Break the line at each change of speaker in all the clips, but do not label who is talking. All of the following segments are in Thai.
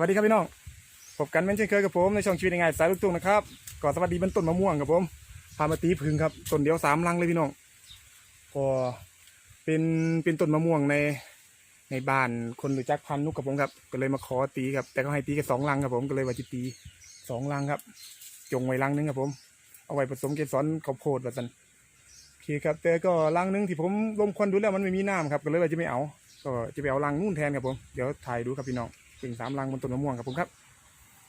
วัสดีครับพี่น้องพบกันเหมือนเช่นเคยกับผมในช่องชีวิตยังไงสายลูกทุ่งนะครับก่อนสวัสดีบนต้นมะม่วงครับผมพามาตีพึ่งครับต้นเดียวสามลังเลยพี่น้องก็เป็นเป็นต้นมะม่วงในในบ้านคนรู้จักพันนุกกับผมครับ ก็เลยมาขอตีครับ แต่เขาให้ตีแค่สองลังครับผมก็เลยว่าจะตีสองลังครับ จงไว้ลังหนึงครับผม เอาไว้ผสมเกสรข้าวโพดแบบนั้นโอเคครับ แต่ก็ลังหนึงที่ผมลมควันดูแล้วมันไม่มีน้ำครับ ก็เลยว่าจะไม่เอา ก็จะไปเอาลังนู่นแทนครับผม เดี๋ยวถ่ายดูครับพี่น้อง ถึงสามลังบนต้นมะม่วงครับผมครับ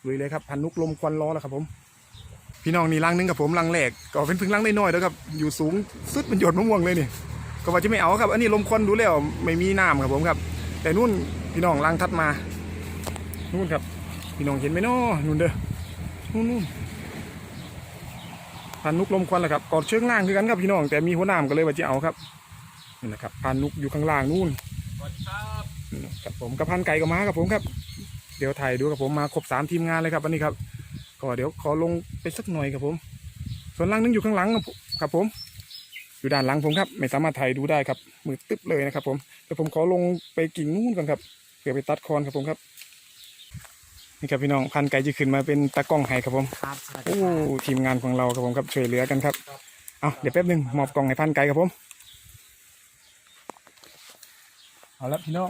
ลุยเลยครับพันนุกลมควันล้อแล้วครับผม พี่น้องนี่ลังหนึงกับผมลังแรกก็เป็นพึ่งลังน้อยๆแล้วครับอยู่สูงสุดเป็นหยดมะม่วงเลยนี่ก็ว่าจะไม่เอาครับ อันนี้ลมควันดูแล้วไม่มีน้ำครับผมครับ แต่นู่นพี่น้องลังทัดมานู่นครับ พี่น้องเห็นไหมนาะนู่นเด้อนู่นนู่นพันนุกลมควันแหละครับกอดเชือกล่างคือกันครับพี่น้องแต่มีหัวหน้ำก็เลยว่าจะเอาครับนี่แหละครับพันนุกอยู่ข้างล่างนู่นครับ ผมกับพันไก่กับม้าครับผมครับ เดี๋ยวถ่ายดูกับผมมาครบสามทีมงานเลยครับวันนี้ครับก็เดี๋ยวขอลงไปสักหน่อยครับผม ส่วนลังนึงอยู่ข้างหลังครับผม อยู่ด้านหลังผมครับ ไม่สามารถถ่ายดูได้ครับ มือตึ๊บเลยนะครับ ผมเดี๋ยวผมขอลงไปกิ่งนู่นก่อนครับเพื่อไปตัดคอนครับผมครับนี่ครับพี่น้องพันไก่จะขึ้นมาเป็นตากล้องให้ครับผม
ครับสวัสดี
โอ้
ครับ
ทีมงานของเราครับผมครับช่วยเหลือกันครับเอาเดี๋ยวแป๊บหนึงมอบกล่องให้พันไก่ครับผมเอาละพี่น้อง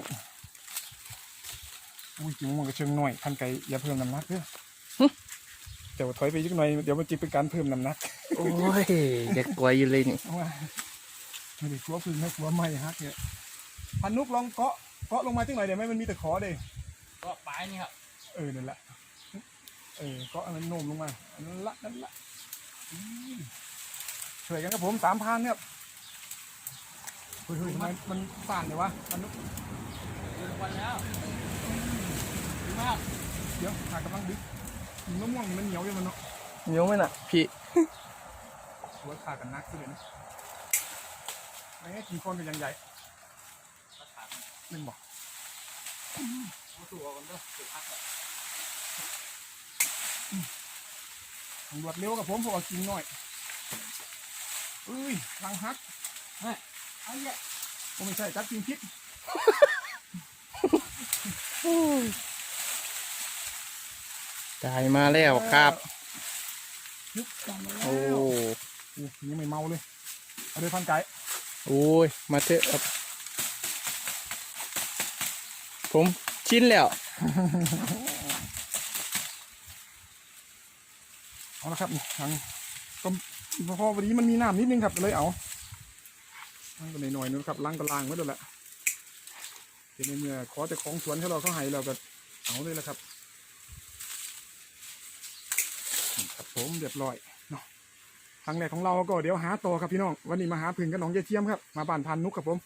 อุ้ยจิ๋วมันก็เชิงหน่อยพันไก่อย่าเพิ่มน้ำหนักเด้อเดี๋ยวถอยไปอีกหน่อยเดี๋ยวมันจะเป็นการเพิ่มน้ำหนัก
โอ้ยเด็กกลัวอยู่เลยนี่
เอาว่าไม่ได้ขัวพึ่งไม่ขัวไม่ฮักเนี่ยพันนุกลองเกาะเกาะลงมาจังหน่อยเดี๋ยวไม่มันมีแต่ขอเด้
ก็ปลายนี่ครับ
เออนั่นแหละเออเกาะอันนั้นโน้มลงมาอันนั้นละนั่นละอืมช่วยกันครับผมสามพันครับเฮ้ยเฮ้ยทำไมมันสั่นเลยวะพันนุก
เดือนวันแล้วดี มาก
เดี๋ยวหากำลังดึกมะม่วงนี่มันเหนียวอยู่มันเนาะ
เหนียวไหมน่ะ พี่
หัวขากันนักขึ้นเลยนะไม่งั้นกี่คนเป็นยังใหญ่หนึ่งบอก
สู้เอากันเด้อสุดพักอะ
ตำรวจเร็วกับผมพวกเอากินหน่อยเอ้ยลังฮัก
ไอ้เนี่ย
ผมไม่ใช่จัดกินพิษ
ได้มาแล้วครับ
ยึดจังเลย
โอ้
โอ้ยังไม่เมาเลยเอาเลยพันไก่
โอ้ยมาเถอะครับผมชินแล้ว
เอาละครับนี่ทางก็พอวันนี้มันมีน้ำนิดนึงครับเลยเอาล้างก็หน่อยๆนะครับล้างก็ล้างไว้ด้วยแหละเดี๋ยวในเมื่อขอแต่ของสวนเขาเราเขาให้เราก็เอาเลยละครับนี่ ครับผมเรียบร้อยเนาะครั้งแรกของเราก็เดี๋ยวหาต่อครับพี่น้องวันนี้มาหาพึ่งกับน้องเยายเทียมครับมาบ้านพันนุกครับผม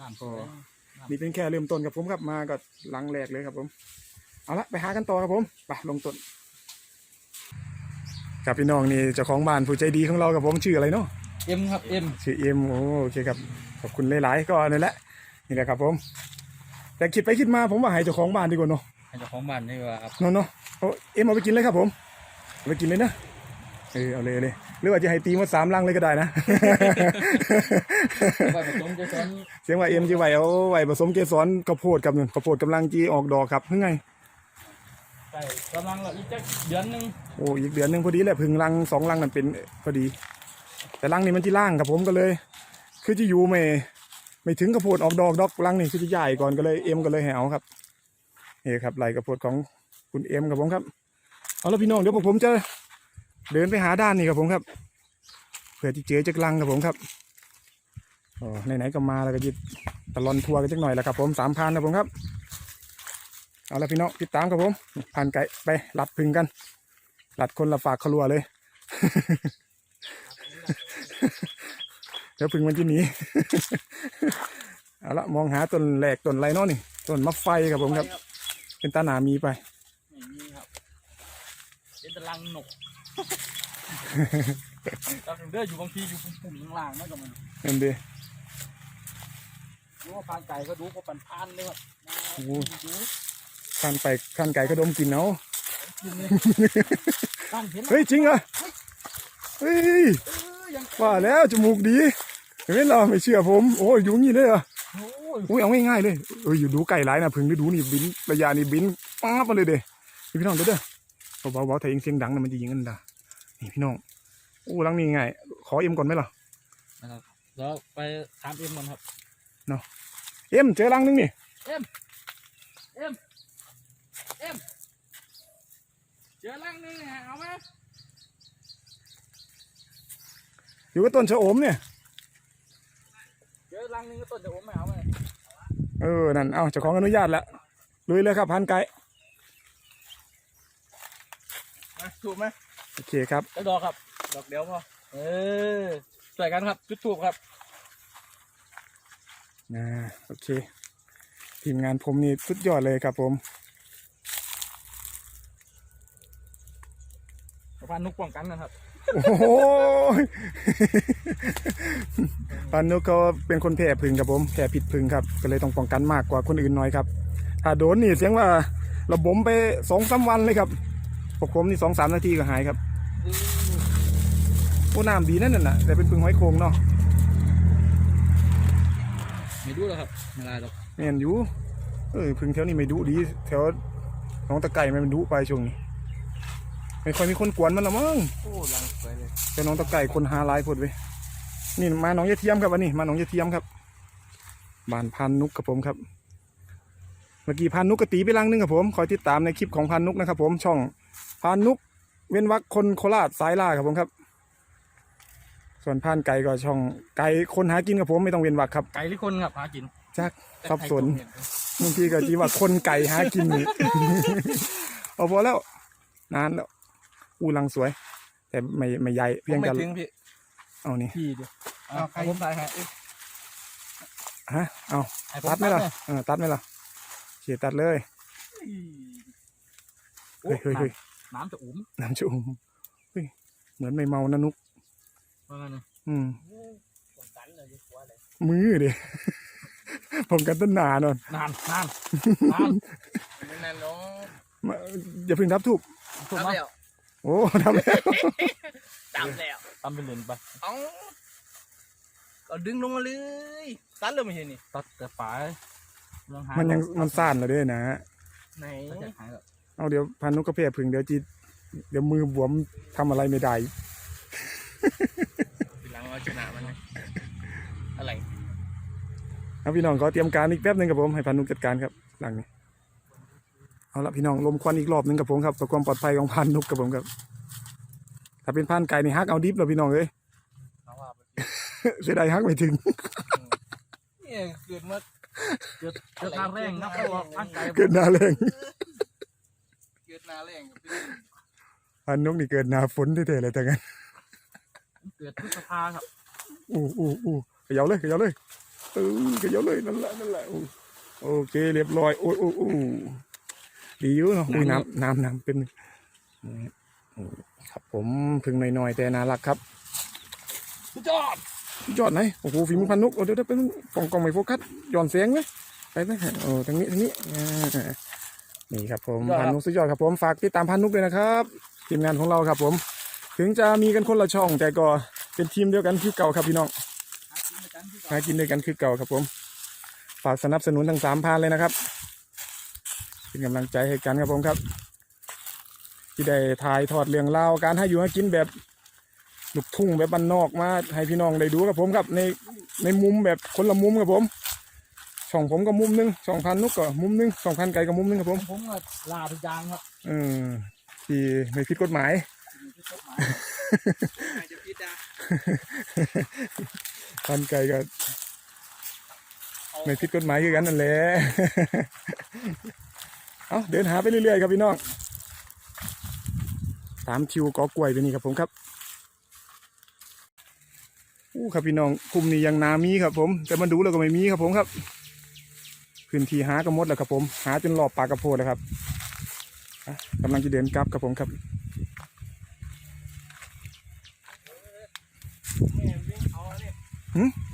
น้ำ
ก็นี่เป็นแค่เริ่มต้นครับผมครับมาก็หลังแรกเลยครับผม เอาละไปหากันต่อครับผมไปลงต้นครับพี่น้องนี่เจ้าของบ้านผู้ใจดีของเราครับผมชื่ออะไรเนาะ
เอ็มครับเอ็ม
ชื่อเอ็มโอ้โอเคครับขอบคุณหลายๆก็นั่นแหละนี่แหละครับผม แต่คิดไปคิดมาผมว่าให้เจ้าของบ้านดีกว่าเนาะ
ให้เจ้าของบ้านดีกว่าครับ
เนาะเนาะเอาเอ็มเอาไปกินเลยครับผม เอาไปกินเลยนะเออเอาเลยเอาเลยหรือว่าจะให้ตีมาสามลังเลยก็ได้นะ
ไปผสมเจสัน
เสียงว่าเอ็มจะไหวเอาไหวผสมเกสรข้าวโพดกับหนึ่งข้าวโพดกำลังจีออกดอกครับเพื่อไง
ใส่กำลังละอีกจักเดือนหนึง
โอ้อีกเดือนหนึ่งพอดีแหละพึ่งรังสองรังนั่นเป็นพอดี แต่รังนี่มันที่ล่างครับผมก็เลย คือจะอยู่ไม่ไม่ถึงกระโพดออกดอกดอกรังนี่คือจะใหญ่ก่อนก็เลยเอ็มก็เลยแหวครับนี่ครับไหลกระโพดของคุณเอ็มครับผมครับ เอาล้วพี่น้องเดี๋ยวพวกผมจะเดินไปหาด้านนี่ครับผมครับเผื่อที่เจอจากรังครับผมครับอ๋อไหนๆก็มาแล้วก็จะตลอนทัวร์กันจักหน่อยแหละครับผมสามพันครับผมครับเอาละพี่น้องติดตามครับผมผ่านไก่ไปหลัดพึ่งกันหลัดคนละฝากขลัวเลย เดี๋ยวพึ่งมันจะหนีเอาละมองหาต้นแหลกต้นอะไรเนาะนี่ต้นมะไฟครับผมครับ เป็นตาหนามีไป
เป็นตารางหนกตาถึงเด้ออยู่บางทีอยู่ปุ่มๆข้างล่างนั่นก็มัน
เห็นดี
รู้ว่าพานไก่ก็ดูว่าปันพานเลยครับดู
ขันไปขันไก่ก็ดมกลินเอา
กินเลยตั้งเห็นไหม
เฮ้ยจริงเหรอเฮ้ย
เออยัง
ว่าแล้วจมูกดีเห็นไหมเราไม่เชื่อผม โอ้ยอยู่งี้เลยเหรอ
โอ้ย
อุ้ยเอาง่ายๆเลยเอออยู่ดูไก่หลายนะพึ่งได้ดูนี่บินระยะนี่บินป๊าบมาเลยเด้นี่พี่น้องเด้อเด้อ เบาๆเบาๆถ้าเองเสียงดังนะมันจะยิงกันด่านี่พี่น้องโอ้หลังนี้ไงขอเอ็มก่อนไหมล่ะ
นะครับแล้วไปถามเอ็มก่อนครับ
เอ็มเจอรังนึงนี่
เอ็มเอ็มเจอรังนึงนะเอาไหม
อยู่กับต้นชะโอมเนี่ย
เจอรังนึงก็ต้นจะอมไม่เอาไหม
เออนั่นเอาเจ้าของอนุญาตแล้วลุยเลยครับพันไก่
มา ถูกไหม
โอเคครับ
แล้วดอกครับ ดอกเดียวพอเออช่วยกันครับจุดถูกครับ
อ่าโอเค ทีมงานผมนี่สุดยอดเลยครับผม
ประพันนุกป้องกันนะครับ
โอ้โหพันนุกเขาเป็นคนแพ้พึ่งครับผมแพ้ผิดพึ่งครับ ก็เลยต้องป้องกันมากกว่าคนอื่นหน่อยครับ ถ้าโดนนี่เสียงว่าระบมไปสองสามวันเลยครับ พวกผมนี่สองสามนาทีก็หายครับโอ้น้ำดีนั่นน่ะแต่เป็นพึ่งหอยโขงเนาะ
ไม่ดูแล้วครับไม่ได้หรอก
แม่นอยู่เออพึ่งแถวนี้ไม่ดุดีแถวหน้องตะไก่มันดุไปช่วงนี้ไม่ค่อยมีคนกวนมันละมั้ง
โอ้รังสวยเลย
แต่น้องตะไก่คนหาหลายพดเว้ยนี่มาหน้องยะเทียมครับวันนี้มาหน้องยะเทียมครับบ้านพันนุกกับผมครับเมื่อกี้พันนุกกตีไปลังหนึงครับผมคอยติดตามในคลิปของพันนุกนะครับผมช่อง พันนุกเว้นวักคนโคราชสายล่าครับผมครับ ส่วนพันไก่ก็ช่องไก่คนหากินกับผมไม่ต้องเว้นวักครับ
ไก่หรือคนครับหากิน
จักสับสนบางทีก็จีว่าคนไก่หากินนี่เอาพอแล้วนานแล้วอูรังสวย แต่ไม่ไม่ใหญ่
เพี
เพี
ย
ย
ง
ง
ไม่
แต่
ถึงพี่
เอานี่
พี่เดียวเอาใครผมตายฮะ
ฮะเอา
ให้ผ
ตัดไหมล่ะ
เลย
เออตัดไหมล่ะเขียตัดเลย
โอ้
เฮ้ยเฮ้ยเฮ้ย
น้ำจะอุ้ม
น้ำจุ่มเฮ้ยเหมือนไม่เมานะนุก
ว่าไงนะ
อืม
ป้องกันเลยดีกว่าเลย
มือดิผมกันต้นหนานอน
นานนานนาน
ไม่นานเนาะ
มาอย่าเพึ่งทับถูก
ถูก
ทำ
ไหม
แล้ว
โอ้ทำแล้ว
จำแล้ว
ทำเป็นเลนไป
เอ้าเราดึงลงมาเลยตัดเลยไม่เห็นนี่
ตัดแต่ปลายเรื่องหา
มันยังมันซ่านเหรอเด้นะ
ไหน
ก็จะหายแล้ว
เอาเดี๋ยวพันนุกกระเพาะพึ่งเดี๋ยวจีเดี๋ยวมือบวมทำอะไรไม่ได้
ทีหลังเราชนะมันนะอะไร
เอาพี่น้องขอเตรียมการอีกแป๊บหนึงครับผมให้พันนุกจัดการครับ หลังนี้เอาละพี่น้องลมควันอีกรอบหนึงกับผมครับเพื่อความปลอดภัยของพันนุกกับผมครับ ถ้าเป็นพันไก่นี่ฮักเอาดิฟเลยพี่น้องเอ้ย
น้องว่าไป
เสียดายฮักไม่ถึง
เนี่ยเกิดมา
เกิดเกิดน้ำแรงนะเพราะว่าร่างกาย
เกิดหนาแรง
เกิด นาแรงกับพี่
พันนุกนี่เกิดหนาฝนเท่ๆเลยแต่งั้น
เกิดพฤษภาครับ
อู้อู้อู้เขย่าเลยเขย่าเลยเออเขย่าเลยนั่นแหละนั่นแหละอู้โอเค เรียบร้อยโอ้ยโอ้ยโอ้ยดีอยู่เนาะอุ้ยน้ำน้ำน้ำเป็นนี่อืมครับผมพึ่งหน่อยๆแต่น่ารักครับ
สุดยอด
ยอดไหนโอ้โหฝีมือพันนุกโอ้เดี๋ยวเดี๋ยวเป็นกล่องกล่องไม่โฟกัสย้อนเสียงไหมไปไหมโอ้ทางนี้ทางนี้อ่า นี่ครับผมพันนุกสุดยอดครับผมฝากติดตามพันนุกด้วยนะครับทีมงานของเราครับผม ถึงจะมีกันคนละช่องแต่ก็เป็นทีมเดียวกันคือเก่าครับพี่น้องหากินด้วยกันคือเก่าครับผมฝากสนับสนุนทั้งสามพานเลยนะครับ เป็นกำลังใจให้กันครับผมครับ ที่ได้ถ่ายทอดเรื่องราวการให้อยู่ให้กินแบบลูกทุ่งแบบบ้านนอกมาให้พี่น้องได้ดูครับผมครับ ในในมุมแบบคนละมุมครับผม ช่องผมก็มุมหนึงช่องพันนุกก็มุมหนึงช่องพันไก่ก็มุมหนึงครับผม
ผมก็ลาทุกอย่างครับ
เออที่ไม่ผิดกฎหมาย
อาจจะพิดา
พันไก่ก็ไม่ผิดกฎหมายคือกันนั่นแหละเอาเดินหาไปเรื่อยๆครับพี่น้องตามคิวกอกล้วยไปนี่ครับผมครับอู้ครับพี่น้องกลุ่มนี้ยังนามีครับผม แต่มาดูแล้วก็ไม่มีครับผมครับ พื้นที่หาก็หมดแล้วครับผม หาจนรอบปากกระโพดแล้วครับอะกำลังจะเดินกลับครับผมครับ
แม่วิ่งเอาเนี่ย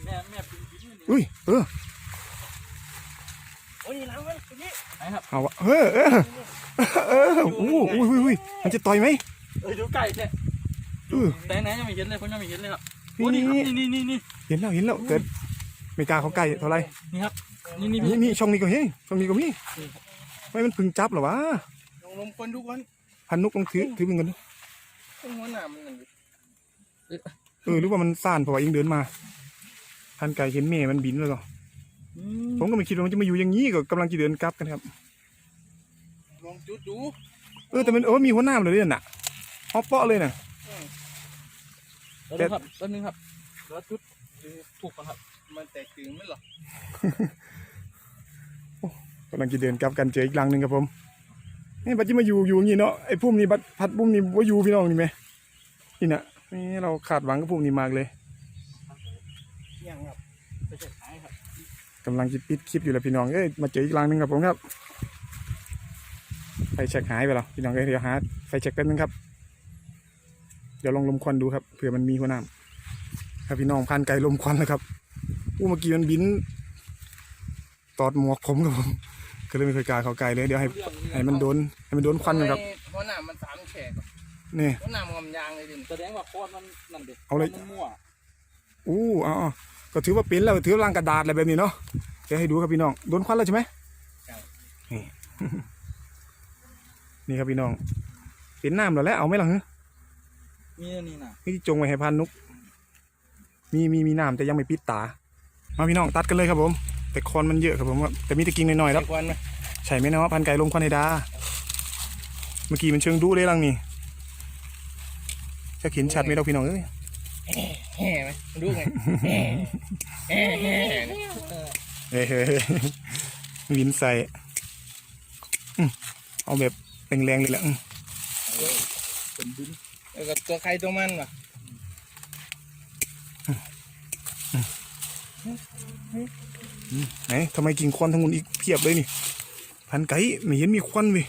แม่แม่ปิ้งปิ้งนี่
อุ้ย เออ
โอ้ยหลังมันตรงนี้
ไหนครับ
เอาวะเออเออเอออู้อุ้ยอุ้ยอุ้ยมันจะต่อยไหม
เอ้ยดูไก่เนี่ย
เออ
แต่ไหนยังไม่เห็นเลยผมยังไม่เห็นเลยครับ
นี่
โอ้นี่
นี่
ครับนี่นี่นี่
เห็นแล้วเห็นแล้วแต่ไม่กล้าเขาใกล้เท่าไหร
นี่ครับ นี่นี่
นี่นี่ช่องนี้ก็เฮ้ยช่องนี้ก็มีไม่มันพึ่งจับเหรอวะ
ลงลงคนทุกคน
พันนุกลองถือถือเป็นกันดู
ต้องหัวหน้ามันนั่นดิ
เออหรือว่ามันซ่านเพราะว่าเองเดินมาพันไก่เห็นแม่มันบินแล้วก็
อืม
ผมก็ไม่คิดว่ามันจะมาอยู่อย่างนี้ก็กำลังจะเดินกลับกันครับ
ลองจุดดู
เออแต่มันเออมีหัวหน้าเลยเนี่ยน่ะฮอปเปาะเลยน่ะ
แล้วนึงครับแล้วนึงครับแล้วจุดถูกกันครับ
มันแตกตื่นไหมหรอกำ
ลังจะเดินกลับกันเจออีกหลังหนึ่งครับผมนี่บัดจะมาอยู่อยู่อย่างนี้เนาะไอ้พุ่มนี่บัดพัดพุ่มนี่ว่าอยู่พี่น้องนี่ไหมนี่น่ะนี่เราขาดหวังกับพุ่มนี่มากเลย
ยังครับ
ไปเช็คหายครับ
กำลังจะปิดคลิปอยู่แล้วพี่น้องเอ้ยมาเจออีกหลังหนึ่งครับผมครับไฟแช็กหายไปแล้วพี่น้องเอ้ยเดี๋ยวหาไฟแช็กแป๊บนึงครับ เดี๋ยวลองลมควันดูครับเผื่อมันมีหัวหน้ำครับพี่น้องพันไก่ลมควันนะครับ อู้เมื่อกี้มันบิน ตอดหมวกผมครับผมก็เลยไม่เคยกล้าเข้าใกล้เลยเดี๋ยวให้
เรื่อง
ให้มันโดนให้มันโดนควันกันครับ
หัวหน้ามันสามแฉก
นี่
หัวหน้ามันงำยางเลยดิ
แสดงว่าคอนมันนั่นเด็ก
เอาเลย
มันมั่ว
อู้เอ๋อาก็ถือว่าเป็นแล้วถือว่าลังกระดาษอะไรแบบนี้เนาะเดี๋ยวให้ดูครับพี่น้องโดนควันแล้วใช่ไหมนี่นี่ครับพี่น้องเป็นน้ำแล้วแหละเอาไหมล่ะฮะ
มีอันนี่นะ
นี่จงไว้ให้พันนุกมีมีมีน้ำแต่ยังไม่ปิดตา มาพี่น้องตัดกันเลยครับผม แต่คอนมันเยอะครับผมว่าแต่มีแตะกิ่งน้อยๆ
ใส่
แล้ว
ควันไหม
ใช่ไหมเนาะพันไก่ลมควันไฮดา เมื่อกี้มันเชิงดูเลยลังนี่จะเห็นชัดไหมเราพี่น้องเอ้ย
แห่ไหมดูไงแห่แห่แห่เนี่ย
เฮ้ยเฮ้ยเฮ้ยวินใส่อืมเอาแบบแรงๆเลยแหละอืม
เป็นดิน
แล้วก็ตัวใครตัวมันว่ะ
ไหนทำไมกิ่งควันทั้งหมดอีกเพียบเลยนี่ พันไก่ไม่เห็นมีควันเว้ย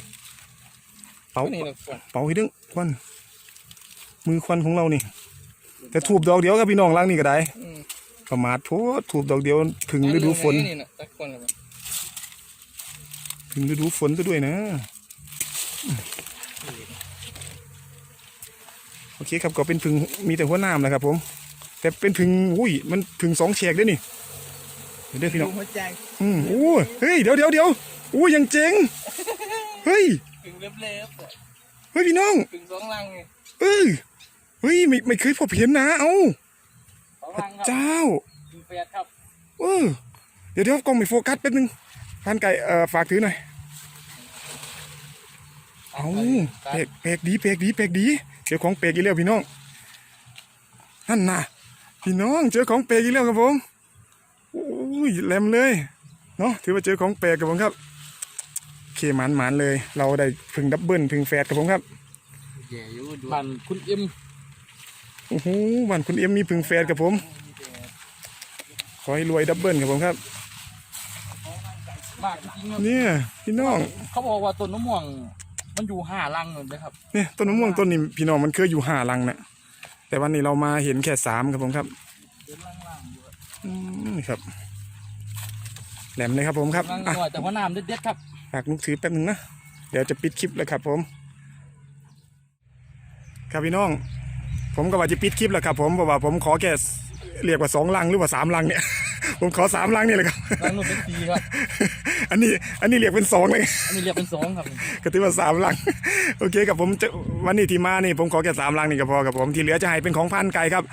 เป่า
นี่แหละควัน
เป่าให้ดึงควัน มือควันของเรานี่ แต่ถูบดอกเดียวกับพี่น้องล่างนี่ก็ได้ ประมาทโพดถูบดอกเดียวถึงฤดูฝนถึงฤดูฝนซะด้วยนะโอเคครับก็เป็นพึ่งมีแต่หัวหน้ำนะครับผม แต่เป็นพึ่งอุ้ยมันพึ่งสองแฉกด้วยนี่เดี๋ยวเด้อพี่น้
ดู
อง
หัวใจ
อืมโอ้ยเฮ้ยเดี๋ยวเดี๋ยวเดี๋ยวอู้ยังเจ๋งเฮ้ย
ถึงเล็บๆอะ
เฮ้ยพี่น้อง
ถึงสองลังไง
เออเฮ้ยไม่ไม่เคยพบเห็นนะเอ้า
สอง
พระ
ลังครับ
เจ้า
ถึงแปดครับ
เออเดี๋ยวเดี๋ยวกล้องไม่โฟกัสแป๊บนึงพันไก่เอ่อฝากถือหน่อยเอาแปลกแปลกดีแปลกดีแปลกดีเจอของแปลกอีกแล้วพี่น้องนั่นน่ะ พี่น้องเจอของแปลกอีกแล้วครับผมโอ้ยแหลมเลยเนาะถือว่าเจอของแปลกครับผมครับโอเคหมานหมานเลย เราได้พึ่งดับเบิลพึ่งแฟดครับผมครับ
แย่อยู่ดู
บ้านคุณเอ็ม
โอ้โหวันคุณเอ็มมีพึ่งแฟดครับผม ขอให้รวยดับเบิลครับผมครับ
มากจริงๆครับ
เนี่ยพี่น้อง
เขาบอกว่าต้นมะม่วง มันอยู่ห้าลังเลยครับ
เนี่ยต้นมะม่วงต้นนี้พี่น้องมันเคยอยู่ห้าลังนะ แต่วันนี้เรามาเห็นแค่สามครับผมครับ
เป็นลังๆอยู่ครับ
อืมนี่ครับ แหลมเลยครับผมครับ
ลัง
อะ
หน่อยแต่ว่าน้ำเด็ดๆครับ
ฝากนุกถือแป๊บนึงนะ เดี๋ยวจะปิดคลิปแล้วครับผม ครับพี่น้อง ผมก็ว่าจะปิดคลิปแล้วครับผมเพราะว่าผมขอแค่เรียกว่าสองลังหรือว่าสามลังเนี่ย ผมขอสามลังนี่แหละครับ
ลังนู้นเป็นสี่ครับ
อันนี้อันนี้เรียกเป็นสองเลย
อันนี้เรียกเป็นสองครับ
ก็ถือว่าสามลัง โอเคกับผมจะวันนี้ที่มานี่ผมขอแค่สามลังนี่ก็พอกับผมที่เหลือจะให้เป็นของพันไก่ครับ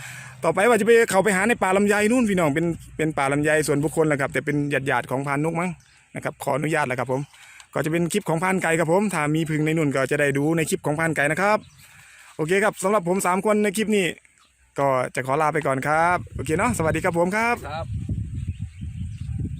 ต่อไปว่าจะไปเขาไปหาในป่าลำไยนู่นพี่น้องเป็นเป็นป่าลำไยส่วนบุคคลแหละครับ แต่เป็นญาติญาติๆของพานนุกมั้งนะครับขออนุญาตแหละครับผม ก็จะเป็นคลิปของพานไก่ครับผมถ้ามีพึงในนุ่นก็จะได้ดูในคลิปของพานไก่นะครับโอเคครับสำหรับผมสามคนในคลิปนี้ก็จะขอลาไปก่อนครับ โอเคเนาะสวัสดีครับผมครับ
ครับ